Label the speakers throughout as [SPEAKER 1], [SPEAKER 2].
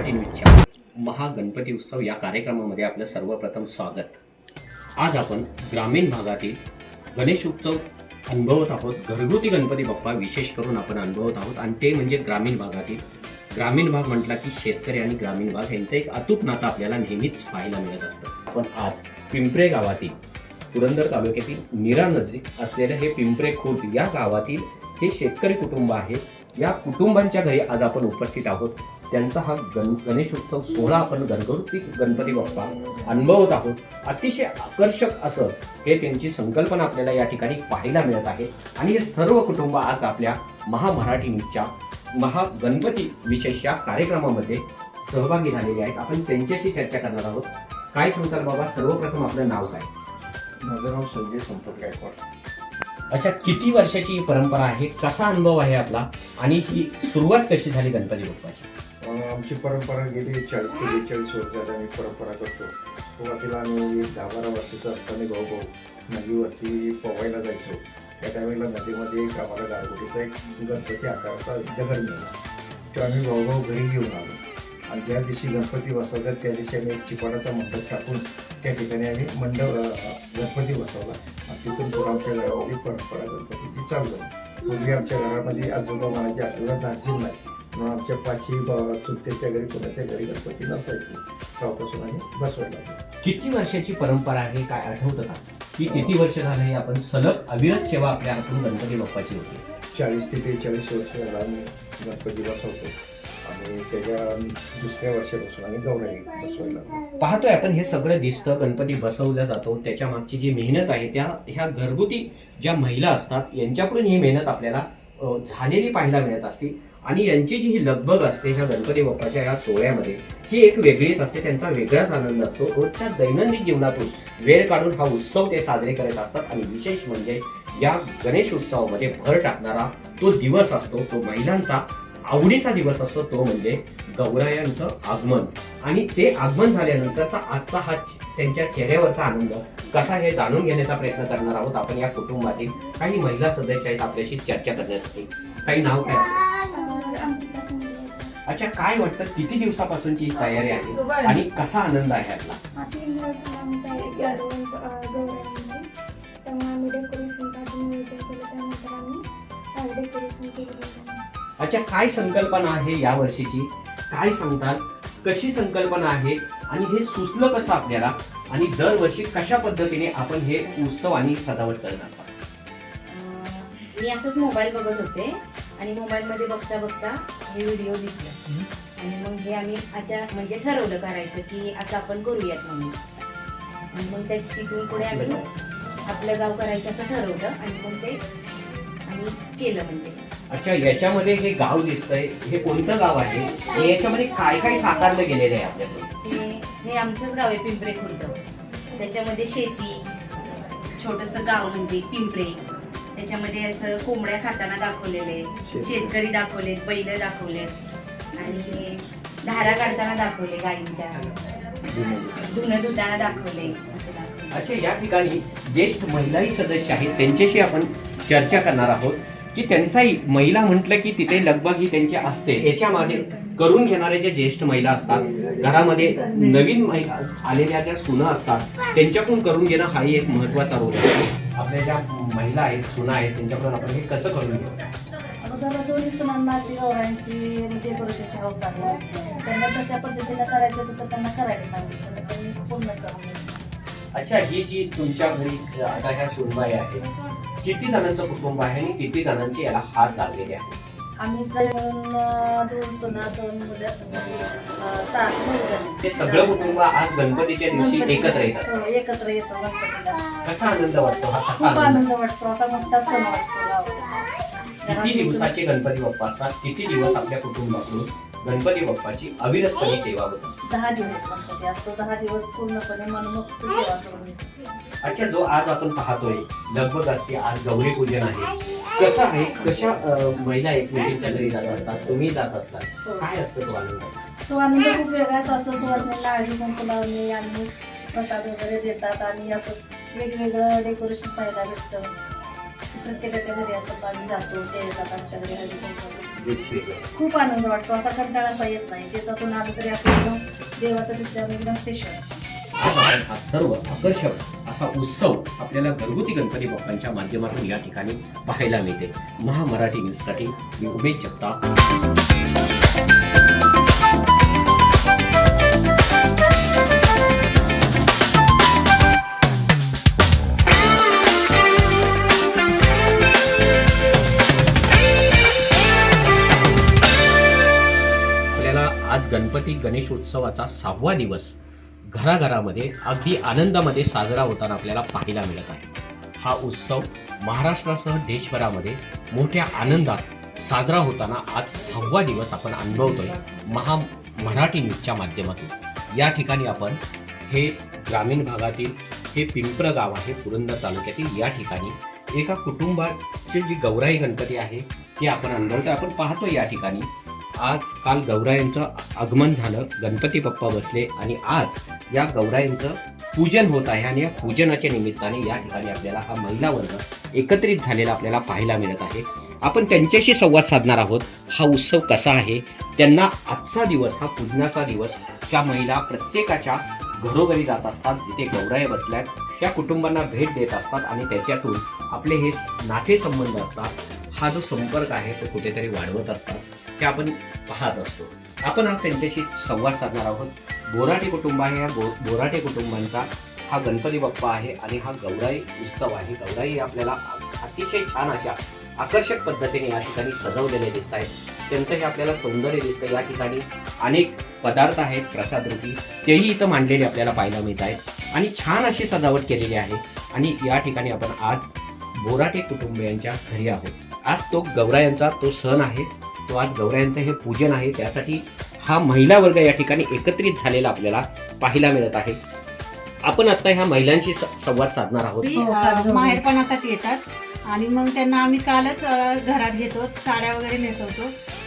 [SPEAKER 1] मराठी न्यूजच्या महागणपती उत्सव या कार्यक्रमामध्ये आपलं सर्वप्रथम स्वागत. आज आपण ग्रामीण भागातील गणेश उत्सव अनुभवत आहोत. घरगुती गणपती बाप्पा विशेष करून आपण अनुभवत आहोत. आणि ते म्हणजे ग्रामीण भागातील. ग्रामीण भाग म्हटला की शेतकरी आणि ग्रामीण भाग यांचं एक अतूट नातं आपल्याला नेहमीच पाहायला मिळत असतं. आपण आज पिंपरे गावातील पुरंदर तालुक्यातील निरा नजरी असलेलं हे पिंपरे खुर्द या गावातील हे शेतकरी कुटुंब आहे. या कुटुंबांच्या घरी आज आपण उपस्थित आहोत. त्यांचा हा गण गणेश उत्सव सोहळा आपण घरगुती गणपती बाप्पा अनुभवत आहोत. अतिशय आकर्षक असं हे त्यांची संकल्पना आपल्याला या ठिकाणी पाहायला मिळत आहे. आणि हे सर्व कुटुंब आज आपल्या महामराठी न्यूजच्या महागणपती विशेष या कार्यक्रमामध्ये सहभागी झालेले आहेत. आपण त्यांच्याशी चर्चा करणार आहोत. काय सांगताल बाबा? सर्वप्रथम आपलं नाव काय?
[SPEAKER 2] माझं नाव संजय संपत गायकवाड.
[SPEAKER 1] अच्छा किती वर्षाची ही परंपरा आहे? कसा अनुभव आहे आपला? आणि ही सुरुवात कशी झाली गणपती बाप्पाची?
[SPEAKER 2] आमची परंपरा गेली चाळीस ते बेचाळीस वर्ष झाली आम्ही परंपरा करतो. सुरुवातीला आम्ही एक दहा बारा वर्षाचा असताना भाऊ भाऊ नदीवरती पोवायला जायचो. त्या टायमेला नदीमध्ये एक आम्हाला गारगोटीचा एक गणपती आकाराचा दगड मिळाला. तो आम्ही भाऊ भाऊ घरी घेऊन आलो. आणि ज्या दिवशी गणपती बसवतात त्या दिवशी आम्ही एक चिपाडाचा मंडप टाकून त्या ठिकाणी आम्ही मंडप गणपती बसवला. आणि तिथून पुढे आमच्या घरामध्ये परंपरा गणपतीची चालू झाली. पूर्वी आमच्या घरामध्ये आजोबा म्हणायचे आपल्याला दार्जिन नाही म्हणून आमच्या पाचही घरी कोणाच्या घरी गणपती नसायचे तेव्हापासून आम्ही बसवायला.
[SPEAKER 1] किती वर्षाची परंपरा आहे काय आठवतं का की किती वर्ष झालं आपण सलग अविरत सेवा आपल्या हातून गणपती बाप्पाची होती
[SPEAKER 2] चाळीस ते बेचाळीस वर्ष झाला आम्ही गणपती बसवतो आणि त्याच्या दुसऱ्या वर्षापासून आम्ही गौराई बसवायला लागलो.
[SPEAKER 1] पाहतोय आपण हे सगळं दिसतं गणपती बसवला जातो त्याच्या मागची जी मेहनत आहे त्या ह्या घरगुती ज्या महिला असतात यांच्याकडून ही मेहनत आपल्याला झालेली पाहायला मिळत असते. आणि यांची जी ही लगबग असते ह्या गणपती बाप्पाच्या या सोहळ्यामध्ये ही एक वेगळीच असते त्यांचा वेगळाच आनंद असतो. रोजच्या दैनंदिन जीवनातून वेळ काढून हा उत्सव ते साजरे करत असतात. आणि विशेष म्हणजे या गणेश उत्सवामध्ये भर टाकणारा तो दिवस असतो तो महिलांचा आवडीचा दिवस असतो तो म्हणजे गौरायांचं आगमन. आणि ते आगमन झाल्यानंतरचा आजचा हा त्यांच्या चेहऱ्यावरचा आनंद कसा हे जाणून घेण्याचा प्रयत्न करणार आहोत आपण या कुटुंबातील काही महिला सदस्य आहेत आपल्याशी चर्चा करण्यासाठी. काही नाव काय? अच्छा काय वाटतं? किती दिवसापासूनची तयारी आहे? आणि कसा आनंद आहे यातला
[SPEAKER 3] केलं.
[SPEAKER 1] अच्छा काय संकल्पना आहे या वर्षीची? काय सांगतात कशी संकल्पना आहे आणि हे सुचलं कसं आपल्याला आणि दरवर्षी कशा पद्धतीने आपण हे उत्सव आणि सजावट करत असतात?
[SPEAKER 4] मी असंच मोबाईल बघत होते आणि मोबाईलमध्ये बघता बघता हे व्हिडिओ दिसला. आणि मग हे आम्ही अच्छा म्हणजे ठरवलं करायचं की असं आपण करूयात म्हणून. आणि मग त्या तिथून पुढे आम्ही आपलं गाव करायचं असं ठरवलं आणि मग ते आम्ही केलं म्हणजे.
[SPEAKER 1] अच्छा याच्यामध्ये हे गाव दिसतंय. हे कोणतं गाव आहे? आणि याच्यामध्ये काय काय साकारलं गेलेलं आहे आपल्याकडून?
[SPEAKER 4] हे हे आमचंच गाव आहे पिंपरे खुर्द. त्याच्यामध्ये शेती छोटस गाव म्हणजे पिंपरे. त्याच्यामध्ये असं कोंबड्या खाताना दाखवलेले शेतकरी. दाखवले बैल दाखवले आणि धारा काढताना दाखवले गायींच्या. धुणं धुताना दाखवले. असं दाखवले.
[SPEAKER 1] अच्छा या ठिकाणी ज्येष्ठ महिलाही सदस्य आहेत. त्यांच्याशी आपण चर्चा करणार आहोत. की त्यांचाही महिला म्हटलं की तिथे लगबग ही त्यांची असते. याच्यामध्ये करून घेणाऱ्या ज्या ज्येष्ठ महिला असतात घरामध्ये नवीन महिला आलेल्या ज्या सुना असतात त्यांच्याकडून करून घेणं हाही एक महत्त्वाचा रोल असतो आपल्या ज्या महिला आहेत सुना आहेत त्यांच्याकडून आपण हे कसं करून घेऊ?
[SPEAKER 5] अगोदर दोन्ही सुनांना अशी गौरांची डेकोरेशनची हौस आहे. त्यांना जशा पद्धतीने करायचं तसं त्यांना करायला सांगितलं. तर त्यांनी पूर्ण करून घेतलं.
[SPEAKER 1] अच्छा ही जी तुमच्या घरी आता ह्या सुनबाई आहेत किती जणांचं कुटुंब आहे आणि किती जणांचे याला हात लागलेले आहेत
[SPEAKER 5] आम्ही जण दोन सुना दोन मुलं म्हणजे अं, सात
[SPEAKER 1] ते सगळं कुटुंब आज गणपतीच्या दिवशी एकत्र येतात.
[SPEAKER 5] हो, एकत्र येतो गणपतीला.
[SPEAKER 1] कसा आनंद वाटतो हा? कसा
[SPEAKER 5] खूप
[SPEAKER 1] आनंद?
[SPEAKER 5] आनंद वाटतो. असा मोठा सण वाटतो.
[SPEAKER 1] किती दिवसाचे गणपती बाप्पा असतात? किती दिवस आपल्या कुटुंबाकडून गणपती बाप्पाची अविरतपणे सेवा होते.
[SPEAKER 5] दहा दिवस गणपती असतो. दहा दिवस पूर्णपणे मनमुक्त सेवा करून.
[SPEAKER 1] अच्छा जो आज आपण पाहतोय लगबग असते आज गौरी पूजन आहे. कसं आहे? कशा अं, महिला एकमेकींच्या घरी जात असतात? तुम्ही जात असतात.
[SPEAKER 5] हो.
[SPEAKER 1] काय असतं तो आनंद?
[SPEAKER 5] तो आनंद खूप वेगळाच असतो. सुवासिनीला हळदी कुंकू लावणे आणि प्रसाद वगैरे देतात आणि असं वेगवेगळं डेकोरेशन पाहायला भेटतं. प्रत्येकाच्या घरी असं आम्ही जातो ते येतात आमच्या घरी. हळदी कुंकू
[SPEAKER 1] वेगवेगळं
[SPEAKER 5] खूप आनंद वाटतो. असा कंटाळा असा येत नाही. शेतातून आलं तरी असं एकदम देवाचं दिसल्यावर एकदम
[SPEAKER 1] स्पेशल हा सर्व आकर्षक असा उत्सव आपल्याला घरगुती गणपती बाप्पांच्या माध्यमातून या ठिकाणी पाहायला मिळते. महामराठी न्यूजसाठी मी उमेश जगताप. आज गणपती गणेश उत्सवाचा सहावा दिवस घराघरामध्ये अगदी आनंदामध्ये साजरा होताना आपल्याला पाहायला मिळत आहे. हा उत्सव महाराष्ट्रासह देशभरामध्ये मोठ्या आनंदात साजरा होताना आज सहावा दिवस आपण अनुभवतोय महा मराठी न्यूजच्या माध्यमातून. या ठिकाणी आपण हे ग्रामीण भागातील हे पिंपळ गाव आहे पुरंदर तालुक्यातील. या ठिकाणी एका कुटुंबाचे जी गौराई गणपती आहे ते आपण अनुभवतोय आपण पाहतो या ठिकाणी. आज काल गौरायांचं आगमन झालं गणपती बाप्पा बसले आणि आज या गौरायांचं पूजन होत आहे आणि या पूजनाच्या निमित्ताने या ठिकाणी आपल्याला हा महिला वर्ग एकत्रित झालेला आपल्याला पाहायला मिळत आहे. आपण त्यांच्याशी संवाद साधणार आहोत. हा उत्सव कसा आहे? त्यांना आजचा दिवस हा पूजनाचा दिवस ज्या महिला प्रत्येकाच्या घरोघरी जात असतात जिथे गौराय बसल्यात त्या कुटुंबांना भेट देत असतात आणि त्याच्यातून आपले हे नाते संबंध असतात. हा जो संपर्क आहे तो कुठेतरी वाढवत असतात. हे आपण पाहत असतो. आपण आज त्यांच्याशी संवाद साधणार आहोत. बोराटे कुटुंब आहे. या बो बोराटे कुटुंबांचा हा गणपती बाप्पा आहे आणि हा गौराई उत्सव आहे. गौराई आपल्याला अतिशय छान अशा आकर्षक पद्धतीने या ठिकाणी सजवलेले दिसत आहेत. त्यांचं हे आपल्याला सौंदर्य दिसतं. या ठिकाणी अनेक पदार्थ आहेत. प्रसाद रूपी तेही इथं मांडलेले आपल्याला पाहायला मिळत आहेत. आणि छान अशी सजावट केलेली आहे. आणि या ठिकाणी आपण आज बोराटे कुटुंबियांच्या घरी आहोत. आज तो गौरायांचा तो सण आहे. तो आज गौरायांचं हे पूजन आहे त्यासाठी हा महिला वर्ग या ठिकाणी एकत्रित झालेला आपल्याला पाहायला मिळत आहे. आपण आता ह्या महिलांशी संवाद साधणार आहोत.
[SPEAKER 6] घरी, अ, माहेरपणासाठी येतात. आणि मग त्यांना आम्ही कालच घरात घेतो साड्या वगैरे नेसवतो.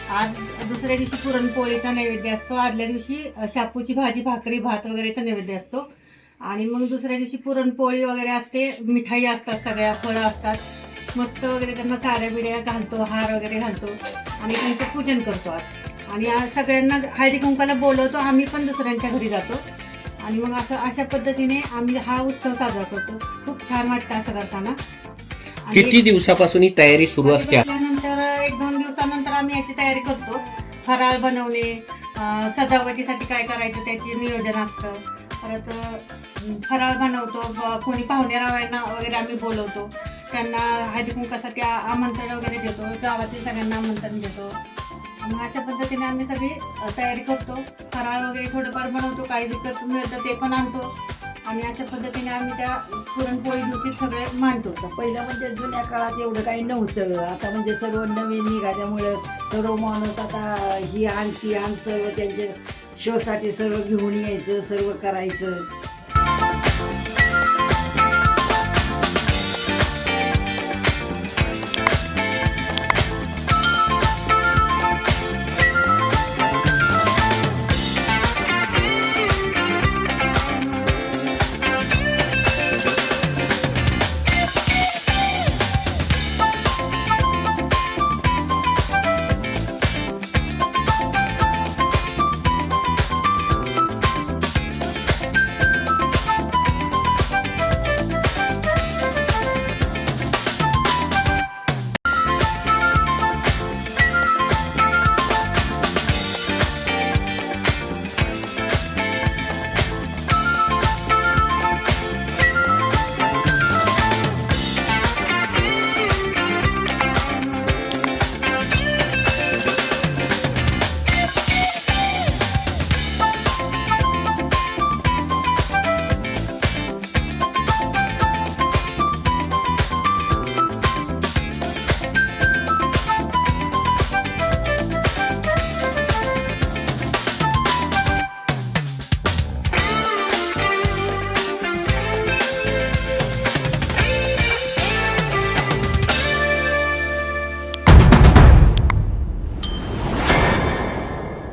[SPEAKER 6] आज दुसऱ्या दिवशी पुरणपोळीचा नैवेद्य असतो. आदल्या दिवशी शापूची भाजी भाकरी भात वगैरेचा नैवेद्य असतो. आणि मग दुसऱ्या दिवशी पुरणपोळी वगैरे असते. मिठाई असतात सगळ्या फळं असतात. मस्त वगैरे त्यांना साड्या बिड्या घालतो हार वगैरे घालतो. आणि त्यांचं पूजन करतो आज. आणि सगळ्यांना हळदी कुंकाला बोलवतो आम्ही पण दुसऱ्यांच्या घरी जातो. आणि मग असं अशा पद्धतीने आम्ही हा उत्सव साजरा करतो. खूप छान वाटतं असं करताना.
[SPEAKER 1] किती दिवसापासून ही तयारी सुरू असते?
[SPEAKER 6] त्यानंतर एक दोन दिवसानंतर आम्ही याची तयारी करतो. फराळ बनवणे सजावटीसाठी काय करायचं त्याचे नियोजन असतं. परत फराळ बनवतो कोणी पाहुणे रावळ्यांना वगैरे आम्ही बोलवतो. त्यांना हळदी कुंकासाठी आमंत्रण वगैरे देतो. गावातील सगळ्यांना आमंत्रण देतो. मग अशा पद्धतीने आम्ही सगळी तयारी करतो. फराळ वगैरे थोडंफार बनवतो. काही विकत मिळतं ते पण आणतो. आणि अशा पद्धतीने आम्ही त्या पुरणपोळी दिवशी सगळे मानतो
[SPEAKER 7] पहिलं म्हणजे जुन्या काळात एवढं काही नव्हतं. आता म्हणजे सर्व नवीन निघाल्यामुळं सर्व माणूस आता ही आण ती आण सर्व त्यांच्या शोसाठी सर्व घेऊन यायचं सर्व करायचं.